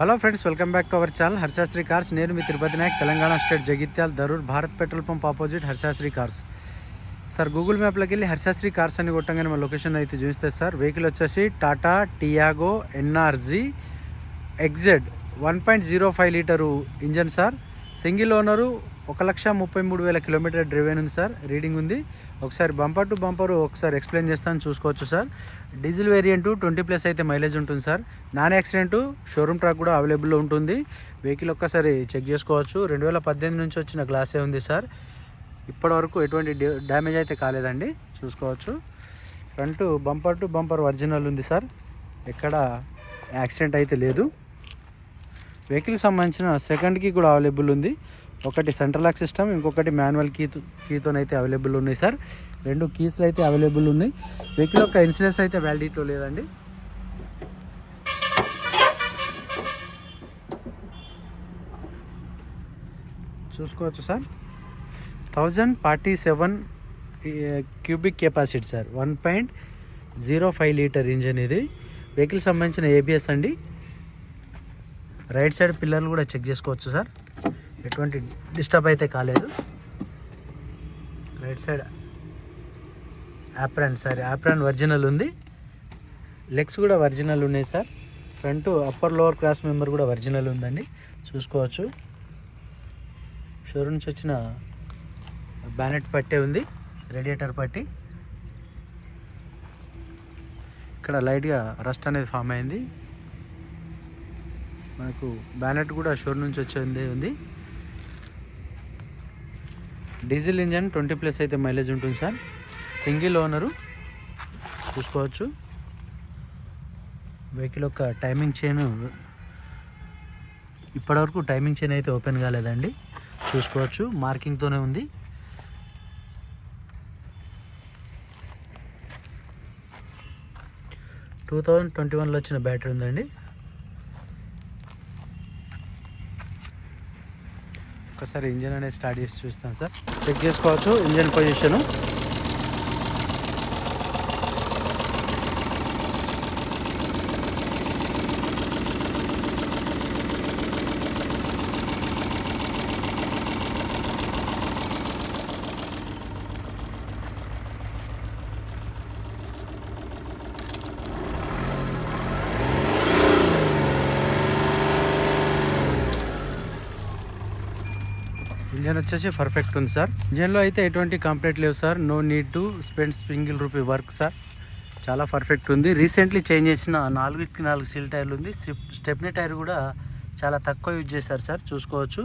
Hello friends welcome back to our channel Harshasri cars నేను మీ Tirupati Nayak Telangana state Jagtial Darur Bharat petrol pump opposite Harshasri cars sir Google మ్యాప్లోకి వెళ్ళి Harshasri cars అని కొట్టంగానే మా location అయితే చూస్తే sir vehicle వచ్చేసి Tata Tiago NRG XZ one point zero five litre engine sir single owner ఒక లక్ష ముప్పై మూడు వేల కిలోమీటర్ డ్రివెన్ ఉంది సార్. రీడింగ్ ఉంది. ఒకసారి బంపర్ టు బంపర్ ఒకసారి ఎక్స్ప్లెయిన్ చేస్తాను చూసుకోవచ్చు sir. Diesel variant twenty plus అయితే మైలేజ్ ఉంటుంది sir. Non accident showroom track కూడా అవైలబుల్లో ఉంటుంది. వెహికల్ ఒక్కసారి చెక్ చేసుకోవచ్చు. రెండు వేల పద్దెనిమిది నుంచి వచ్చిన గ్లాసే ఉంది సార్. ఇప్పటివరకు ఎటువంటి డ్యామేజ్ అయితే కాలేదండి. చూసుకోవచ్చు. Front bumper to bumper original ఉంది సార్. ఎక్కడ యాక్సిడెంట్ అయితే లేదు. వెహికల్కి సంబంధించిన సెకండ్కి కూడా అవైలబుల్ ఉంది. ఒకటి సెంట్రల్ లాక్ సిస్టమ్ ఇంకొకటి మాన్యువల్ కీ కీతోనైతే అవైలబుల్ ఉన్నాయి సార్ రెండు కీస్లు అయితే అవైలబుల్ ఉన్నాయి. వెహికల్ యొక్క ఇన్సూరెన్స్ అయితే వ్యాలిడిటీలో లేదండి. చూసుకోవచ్చు sir thousand forty seven cubic capacity sir one point zero five litre engine ఇది. వెహికల్ సంబంధించిన ఏబిఎస్ అండి. రైట్ సైడ్ పిల్లర్లు కూడా చెక్ చేసుకోవచ్చు సార్ ఎటువంటి డిస్టర్బ్ అయితే కాలేదు. Right side apron sir apron original ఉంది. లెగ్స్ కూడా ఒరిజినల్ ఉన్నాయి sir front upper lower cross member కూడా ఒరిజినల్ ఉందండి. చూసుకోవచ్చు. షోరూమ్ నుంచి వచ్చిన బ్యానెట్ పట్టే ఉంది రేడియేటర్ పట్టి. ఇక్కడ లైట్గా రస్ట్ అనేది ఫామ్ అయింది. మనకు బ్యానెట్ కూడా షోర్ నుంచి వచ్చేది ఉంది. డీజిల్ ఇంజన్ ట్వంటీ ప్లస్ అయితే మైలేజ్ ఉంటుంది సార్. సింగిల్ ఓనరు చూసుకోవచ్చు. వెహికల్ యొక్క టైమింగ్ చైన్ ఇప్పటివరకు టైమింగ్ చైన్ అయితే ఓపెన్ కాలేదండి. చూసుకోవచ్చు. మార్కింగ్తోనే ఉంది. టూ థౌజండ్ ట్వంటీ వన్లో వచ్చిన బ్యాటరీ ఉందండి. ఒకసారి ఇంజన్ అనేది స్టార్ట్ చేసి చూస్తాను సార్. చెక్ చేసుకోవచ్చు ఇంజన్ పొజిషను ఇంజన్ వచ్చేసి పర్ఫెక్ట్ ఉంది సార్ ఇంజన్లో అయితే ఎటువంటి కంప్లైంట్ లేవు sir no need to spend single rupee work sir చాలా పర్ఫెక్ట్ ఉంది. రీసెంట్లీ చేంజ్ చేసిన నాలుగుకి నాలుగు సీల్ టైర్లు ఉంది. స్టెప్నీ టైర్ కూడా చాలా తక్కువ యూజ్ చేశారు సార్ చూసుకోవచ్చు.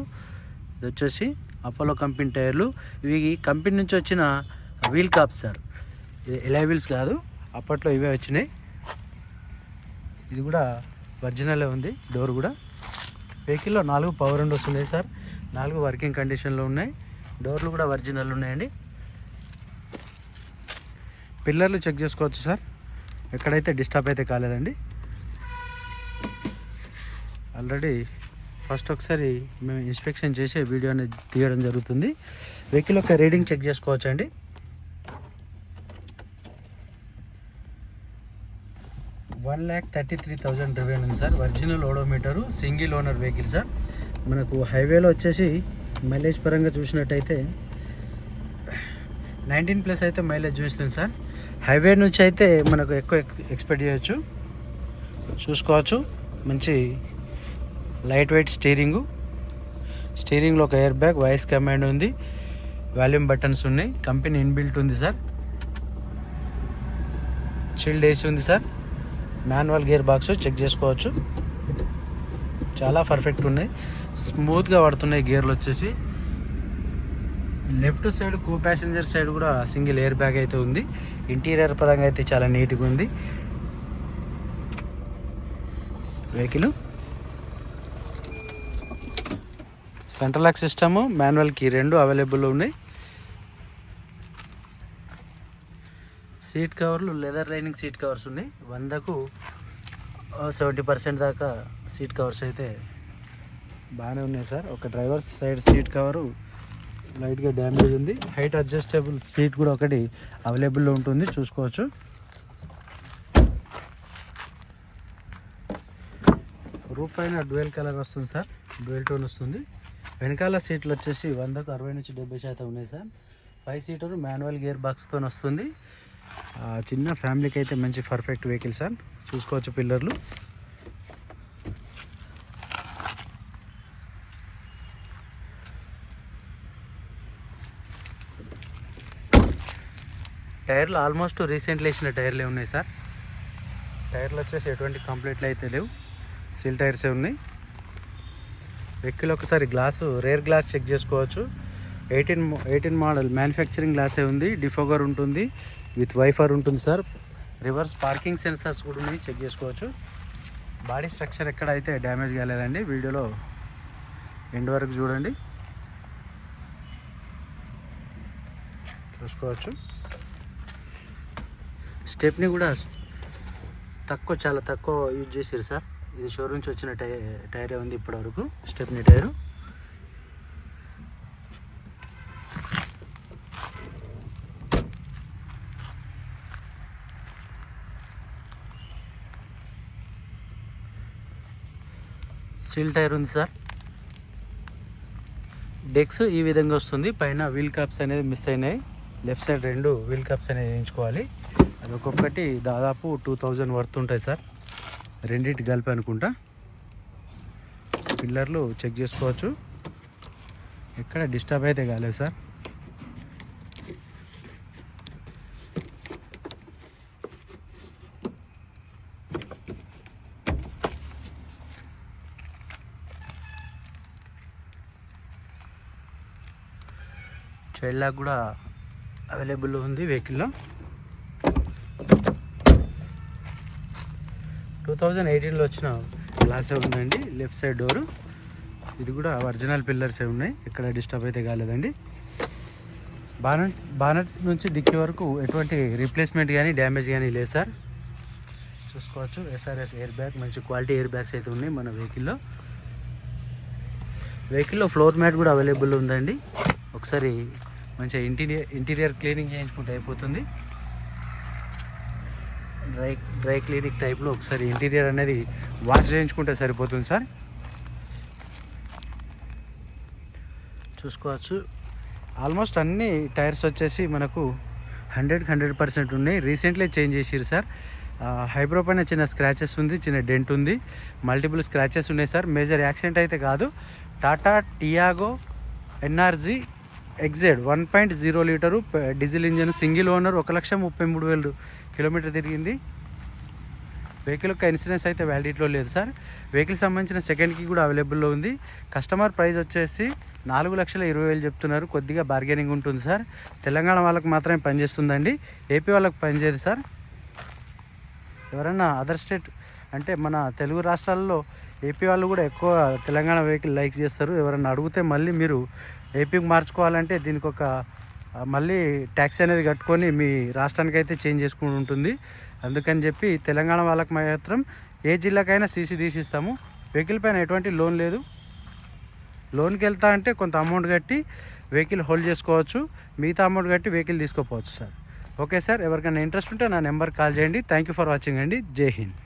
ఇది వచ్చేసి అపోలో కంపెనీ టైర్లు ఇవి కంపెనీ నుంచి వచ్చిన వీల్ కాప్స్ సార్ ఇది ఎలా వీల్స్ కాదు. అప్పట్లో ఇవే వచ్చినాయి. ఇది కూడా ఒరిజినలే ఉంది. డోర్ కూడా. వెహికల్లో నాలుగు పవర్ విండోస్ ఉన్నాయి సార్ నాలుగు వర్కింగ్ కండిషన్లో ఉన్నాయి. డోర్లు కూడా ఒరిజినల్ ఉన్నాయండి. పిల్లర్లు చెక్ చేసుకోవచ్చు సార్. ఎక్కడైతే డిస్టర్బ్ అయితే కాలేదండి. ఆల్రెడీ ఫస్ట్ ఒకసారి మేము ఇన్స్పెక్షన్ చేసి అనేది తీయడం జరుగుతుంది. వెహికల్ యొక్క రీడింగ్ చెక్ చేసుకోవచ్చు అండి one lakh thirty three thousand driven ఉంది sir. Original odometer single owner vehicle sir. మనకు హైవేలో వచ్చేసి మైలేజ్ పరంగా చూసినట్టయితే నైన్టీన్ ప్లస్ అయితే మైలేజ్ చూస్తుంది సార్. హైవే నుంచి అయితే మనకు ఎక్కువ ఎక్స్పెక్ట్ చేయొచ్చు. చూసుకోవచ్చు. మంచి లైట్ వెయిట్ స్టీరింగు. స్టీరింగ్లో ఒక ఎయిర్ బ్యాగ్ వాయిస్ కమాండ్ ఉంది. వాల్యూమ్ బటన్స్ ఉన్నాయి. కంపెనీ ఇన్బిల్ట్ ఉంది సార్. చిల్డ్ ఏసీ ఉంది sir. Manual gear box check చేసుకోవచ్చు. చాలా పర్ఫెక్ట్ ఉన్నాయి. స్మూత్గా పడుతున్నాయి గేర్లు వచ్చేసి. Left side co passenger side కూడా సింగిల్ ఎయిర్ బ్యాగ్ అయితే ఉంది. ఇంటీరియర్ పరంగా అయితే చాలా నీట్గా ఉంది. Vehicle. Central lock system manual key రెండు అవైలబుల్ ఉన్నాయి. సీట్ కవర్లు లెదర్ లైనింగ్ సీట్ కవర్స్ ఉన్నాయి. వందకు సెవెంటీ పర్సెంట్ దాకా సీట్ కవర్స్ అయితే బాగానే ఉన్నాయి సార్. ఒక డ్రైవర్ సైడ్ సీట్ కవరు లైట్గా డ్యామేజ్ ఉంది. హైట్ అడ్జస్టబుల్ సీట్ కూడా ఒకటి అవైలబుల్లో ఉంటుంది. చూసుకోవచ్చు. రూప్ పైన డ్యూయల్ కలర్ వస్తుంది సార్. డ్యూయల్ టోన్ వస్తుంది. వెనకాల సీట్లు వచ్చేసి వందకు అరవై నుంచి డెబ్బై శాతం ఉన్నాయి sir. Five seater manual gear బాక్స్తో వస్తుంది. ఆ, చిన్న ఫ్యామిలీకి అయితే మంచి పర్ఫెక్ట్ వెహికల్ సార్. చూసుకోవచ్చు పిల్లర్లు. టైర్లు ఆల్మోస్ట్ రీసెంట్లీ వేసిన టైర్లే ఉన్నాయి సార్. టైర్లు వచ్చేసి ఎటువంటి కంప్లీట్లు అయితే లేవు. సీల్ టైర్సే ఉన్నాయి. వెక్కిల్ ఒకసారి గ్లాసు రేర్ గ్లాస్ చెక్ చేసుకోవచ్చు. ఎయిటీన్ ఎయిటీన్ మోడల్ మ్యానుఫ్యాక్చరింగ్ గ్లాసే ఉంది. డిఫోగర్ ఉంటుంది. విత్ వైఫర్ ఉంటుంది సార్. రివర్స్ పార్కింగ్ సెన్సర్స్ కూడా ఉన్నాయి. చెక్ చేసుకోవచ్చు. బాడీ స్ట్రక్చర్ ఎక్కడ అయితే డ్యామేజ్ కాలేదండి వీడియోలో ఎండ్ వరకు చూడండి. చూసుకోవచ్చు. స్టెప్ని కూడా తక్కువ చాలా తక్కువ యూజ్ చేశారు సార్. ఇది షోర్ నుంచి వచ్చిన టై టైరే ఉంది ఇప్పటివరకు. Stepney tyre. సీల్ టైర్ ఉంది సార్. డెక్స్ ఈ విధంగా వస్తుంది. పైన వీల్ కాప్స్ అనేది మిస్ అయినాయి. లెఫ్ట్ సైడ్ రెండు వీల్ కాప్స్ అనేది వేయించుకోవాలి. అది ఒక్కొక్కటి దాదాపు టూ థౌజండ్ వర్త్ ఉంటాయి సార్. రెండింటి కలిపి అనుకుంటా. పిల్లర్లు చెక్ చేసుకోవచ్చు. ఎక్కడ డిస్టర్బ్ అయితే కాలేదు సార్. చైల్డ్ లాక్ కూడా అవైలబుల్ ఉంది వెహికల్లో. థౌజండ్ ఎయిటీన్లో వచ్చిన గ్లాసే ఉందండి లెఫ్ట్ సైడ్ డోరు. ఇది కూడా ఒరిజినల్ పిల్లర్సే ఉన్నాయి ఇక్కడ డిస్టర్బ్ అయితే కాలేదండి. బానట్ బానట్ నుంచి డిక్కీ వరకు ఎటువంటి రీప్లేస్మెంట్ కానీ డ్యామేజ్ కానీ లేదు సార్. చూసుకోవచ్చు ఎస్ఆర్ఎస్ ఎయిర్ బ్యాగ్ మంచి క్వాలిటీ ఎయిర్ బ్యాగ్స్ అయితే ఉన్నాయి మన వెహికల్లో. వెహికల్లో ఫ్లోర్ మ్యాట్ కూడా అవైలబుల్ ఉందండి. ఒకసారి మంచిగా ఇంటీరియర్ ఇంటీరియర్ క్లీనింగ్ చేయించుకుంటే అయిపోతుంది. డ్రై డ్రై క్లీనిక్ టైప్లో ఒకసారి ఇంటీరియర్ అనేది వాష్ చేయించుకుంటే సరిపోతుంది సార్. చూసుకోవచ్చు. ఆల్మోస్ట్ అన్ని టైర్స్ వచ్చేసి మనకు హండ్రెడ్కి హండ్రెడ్ పర్సెంట్ ఉన్నాయి. రీసెంట్లీ చేంజ్ చేసిరు సార్. హైబ్రో పైన చిన్న స్క్రాచెస్ ఉంది చిన్న డెంట్ ఉంది. మల్టిపుల్ స్క్రాచెస్ ఉన్నాయి సార్. మేజర్ యాక్సిడెంట్ అయితే కాదు. Tata Tiago NRG XZ one point zero litre diesel engine single owner ఒక లక్ష ముప్పై మూడు వేలు కిలోమీటర్ తిరిగింది. వెహికల్ యొక్క ఇన్సూరెన్స్ అయితే వ్యాలిడిటీలో లేదు సార్. వెహికల్ సంబంధించిన సెకండ్కి కూడా అవైలబుల్లో ఉంది. కస్టమర్ ప్రైస్ వచ్చేసి నాలుగు లక్షల ఇరవై వేలు చెప్తున్నారు. కొద్దిగా బార్గెనింగ్ ఉంటుంది సార్. తెలంగాణ వాళ్ళకి మాత్రమే పనిచేస్తుందండి. ఏపీ వాళ్ళకి పనిచేయదు సార్. ఎవరన్నా అదర్ స్టేట్ అంటే మన తెలుగు రాష్ట్రాల్లో ఏపీ వాళ్ళు కూడా ఎక్కువ తెలంగాణ వెహికల్ లైక్ చేస్తారు. ఎవరన్నా అడిగితే మళ్ళీ మీరు ఏపీకి మార్చుకోవాలంటే దీనికి ఒక మళ్ళీ ట్యాక్స్ అనేది కట్టుకొని మీ రాష్ట్రానికి అయితే చేంజ్ చేసుకుని ఉంటుంది. అందుకని చెప్పి తెలంగాణ వాళ్ళకి మాత్రం ఏ జిల్లాకైనా సీసీ తీసిస్తాము. వెహికల్ పైన ఎటువంటి లోన్ లేదు. లోన్కి వెళ్తా అంటే కొంత అమౌంట్ కట్టి వెహికల్ హోల్డ్ చేసుకోవచ్చు. మిగతా అమౌంట్ కట్టి వెహికల్ తీసుకోపోవచ్చు సార్. ఓకే సార్ ఎవరికైనా ఇంట్రెస్ట్ ఉంటే నా నెంబర్ కాల్ చేయండి. థ్యాంక్ యూ ఫర్ వాచింగ్ అండి. జై హింద్.